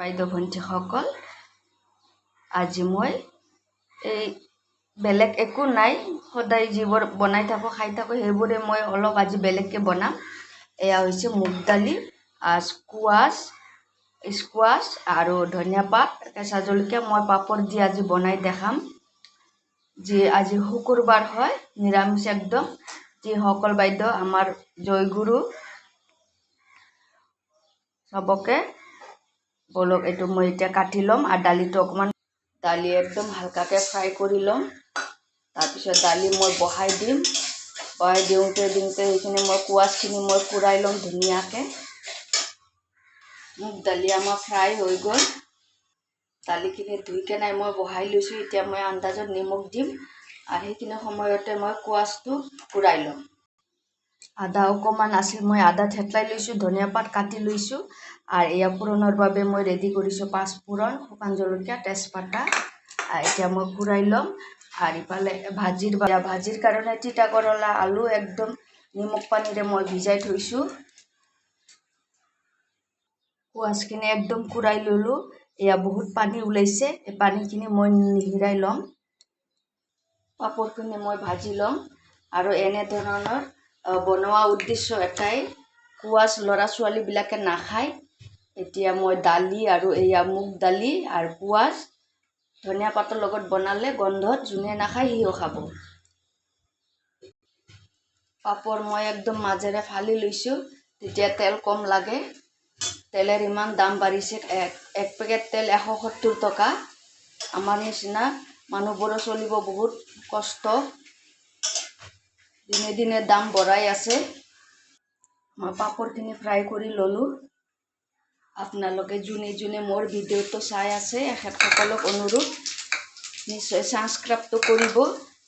বাইদেউ ভণ্টিসকল, আজি মই এই বেলেগ একো নাই, সদায় যিবোৰ বনাই থাকোঁ, খাই থাকোঁ, সেইবোৰে মই অলপ আজি বেলেগকৈ বনাম। এয়া হৈছে মুগ দালি স্কোৱাছ স্কোৱাছ আৰু ধনিয়া পাত, কেঁচা জলকীয়া মই পাপৰ দি আজি বনাই দেখাম। যি আজি শুকুৰবাৰ হয়, নিৰামিষ একদম। যিসকল বাইদেউ আমাৰ জয়গুৰু চবকে বলক এইটো মই এতিয়া কাটি ল'ম আৰু দালিটো অকণমান দালি একদম হালকাকৈ ফ্ৰাই কৰি ল'ম। তাৰপিছত দালি মই বহাই দিম। বহাই দিওঁতে দিওঁতে সেইখিনি মই কোৱাচখিনি মই কুৰাই ল'ম ধুনীয়াকৈ। মুগ দালি আমাৰ ফ্ৰাই হৈ গ'ল। দালিখিনি ধুই কেনে মই বহাই লৈছোঁ এতিয়া মই আন্দাজত নিমখ দিম। আৰু সেইখিনি সময়তে মই কোৱাচটো কুৰাই ল'ম। আদা অকণমান আছিল। মই আদা থেতলাই লৈছোঁ ধনিয়া পাত কাটি লৈছোঁ আৰু এয়া পূৰণৰ বাবে মই ৰেডি কৰিছোঁ পাঁচফোৰণ শুকান জলকীয়া তেজপাতা। এতিয়া মই ঘূৰাই ল'ম। আৰু ইফালে ভাজিৰ বা- ভাজিৰ কাৰণে তিতা কেৰেলা আলু একদম নিমখ পানীৰে মই ভিজাই থৈছোঁ। কোৱাচখিনি একদম কুৰাই ল'লোঁ। এয়া বহুত পানী ওলাইছে। এই পানীখিনি মই নিহিৰাই ল'ম। পাপৰখিনি মই ভাজি ল'ম। আৰু এনেধৰণৰ বনোৱা উদ্দেশ্য এটাই। কোৱাচ ল'ৰা ছোৱালীবিলাকে নাখায়। এতিয়া মই দালি আৰু এয়া মুগ দালি আৰু কোৱাচ ধনিয়া পাতৰ লগত বনালে গোন্ধত যোনে নাখায় সিও খাব। পাপৰ মই একদম মাজেৰে ফালি লৈছোঁ। তেতিয়া তেল কম লাগে। তেলেৰ ইমান দাম বাঢ়িছে। এক এক পেকেট তেল এশ সত্তৰ টকা। আমাৰ নিচিনা মানুহবোৰৰ চলিব বহুত কষ্ট। দিনে দিনে দাম বঢ়াই আছে। মই পাপৰখিনি ফ্ৰাই কৰি ল'লোঁ। আপোনালোকে যোনে যোনে মোৰ ভিডিঅ'টো চাই আছে, এখেতসকলক অনুৰোধ, নিশ্চয় ছাবস্ক্ৰাইবটো কৰিব।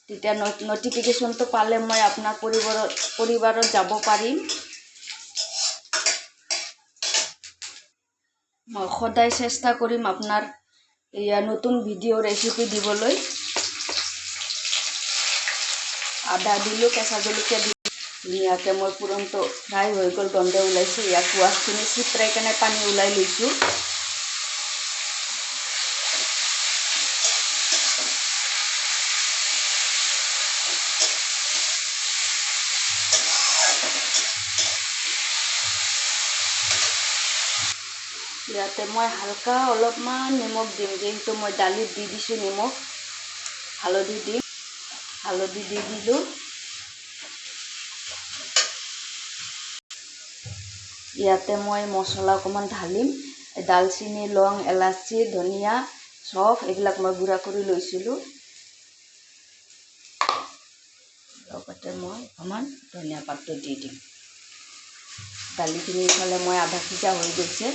তেতিয়া নটিফিকেশ্যনটো পালে মই আপোনাৰ পৰিবাৰত পৰিবাৰত যাব পাৰিম। মই সদায় চেষ্টা কৰিম আপোনাৰ এয়া নতুন ভিডিঅ' ৰেচিপি দিবলৈ। আদা দিলোঁ কেঁচা জলকীয়া দিলোঁ। ধুনীয়াকৈ মই পুৰণটো ফ্ৰাই হৈ গ'ল গন্ধ ওলাইছে। ইয়াক কোৱাচখিনি চিপৰাই কেনে পানী ওলাই লৈছোঁ। ইয়াতে মই হালকা অলপমান নিমখ দিম। যিহেতু মই দালিত দি দিছোঁ নিমখ। হালধি দিম। হালধি দি দিলোঁ ইয়াতে মই মছলা অকণমান ঢালিম ডালচিনি লং এলাচি ধনিয়া চফ এইবিলাক মই গুড়া কৰি লৈছিলোঁ লগতে মই অকণমান ধনিয়া পাতটো দি দিম দালিখিনি ইফালে মই আধা সিজা হৈ গৈছে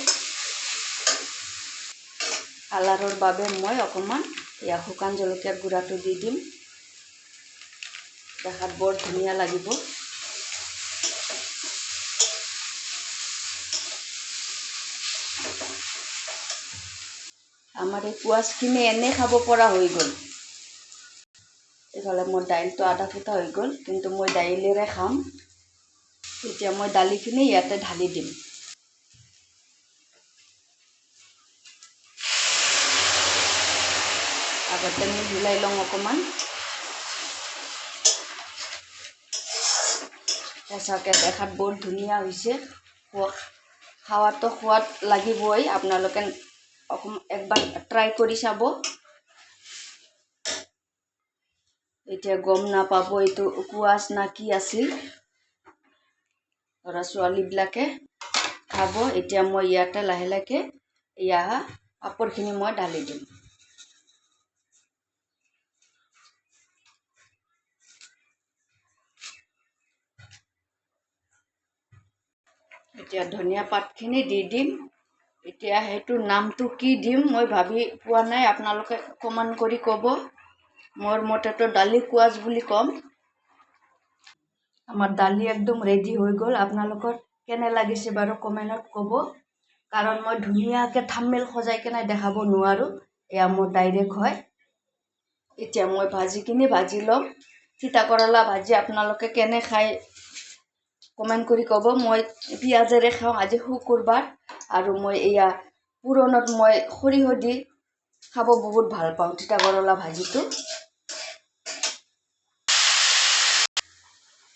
কালাৰৰ বাবে মই অকণমান এয়া শুকান জলকীয়াৰ গুড়াটো দি দিম দেখাত বৰ ধুনীয়া লাগিব। আমাৰ এই কোৱাচখিনি এনেই খাব পৰা হৈ গ'ল। এইফালে মোৰ দাইলটো আধা ফুটা হৈ গ'ল কিন্তু মই দাইলেৰে খাম। এতিয়া মই দালিখিনি ইয়াতে ঢালি দিম। আগতে মই মিলাই লওঁ অকণমান কেঁচাকৈ দেখাত বৰ ধুনীয়া হৈছে। খোৱা খাৱাতো সোৱাদ লাগিবই আপোনালোকে অকণমান একবাৰ ট্ৰাই কৰি চাব। এতিয়া গম নাপাব এইটো কোৱাচ না কি আছিল। ল'ৰা ছোৱালীবিলাকে খাব। এতিয়া মই ইয়াতে লাহে লাহে এয়া পাপৰখিনি মই ঢালি দিম। এতিয়া ধনিয়া পাতখিনি দি দিম। এতিয়া সেইটো নামটো কি দিম মই ভাবি পোৱা নাই আপোনালোকে কমেণ্ট কৰি ক'ব। মোৰ মতেতো দালি কোৱাচ বুলি ক'ম। আমাৰ দালি একদম ৰেডি হৈ গ'ল। আপোনালোকৰ কেনে লাগিছে বাৰু কমেণ্টত ক'ব। কাৰণ মই ধুনীয়াকৈ থাম্মেল সজাই কেনে দেখাব নোৱাৰোঁ। এয়া মোৰ ডাইৰেক্ট হয়। এতিয়া মই ভাজিখিনি ভাজি ল'ম। তিতা কেৰেলা ভাজি আপোনালোকে কেনে খায় কমেণ্ট কৰি ক'ব মই পিঁয়াজেৰে খাওঁ আজি শুকুৰবাৰ আৰু মই এয়া পুৰণত মই সৰিয়হ দি খাব বহুত ভাল পাওঁ তিতা কেৰেলা ভাজিটো।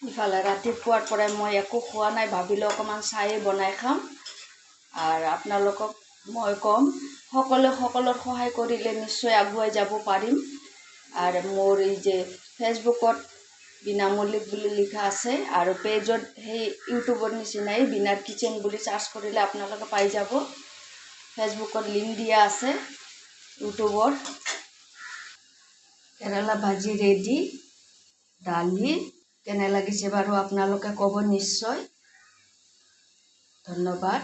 ইফালে ৰাতিপুৱাৰ পৰাই মই একো খোৱা নাই ভাবিলোঁ অকণমান চাহেই বনাই খাম। আৰু আপোনালোকক মই ক'ম সকলোৱে সকলোৰ সহায় কৰিলে নিশ্চয় আগুৱাই যাব পাৰিম। আৰু মোৰ এই যে ফেচবুকত বিনামূল্যক বুলি লিখা আছে আৰু পেজত সেই ইউটিউবৰ নিচিনাই বিনাৰ কিচেন বুলি চাৰ্চ কৰিলে আপোনালোকে পাই যাব। ফেচবুকত লিংক দিয়া আছে ইউটিউবৰ কেৰেলা ভাজি ৰেডি দালি কেনে লাগিছে বাৰু আপোনালোকে ক'ব নিশ্চয়। ধন্যবাদ।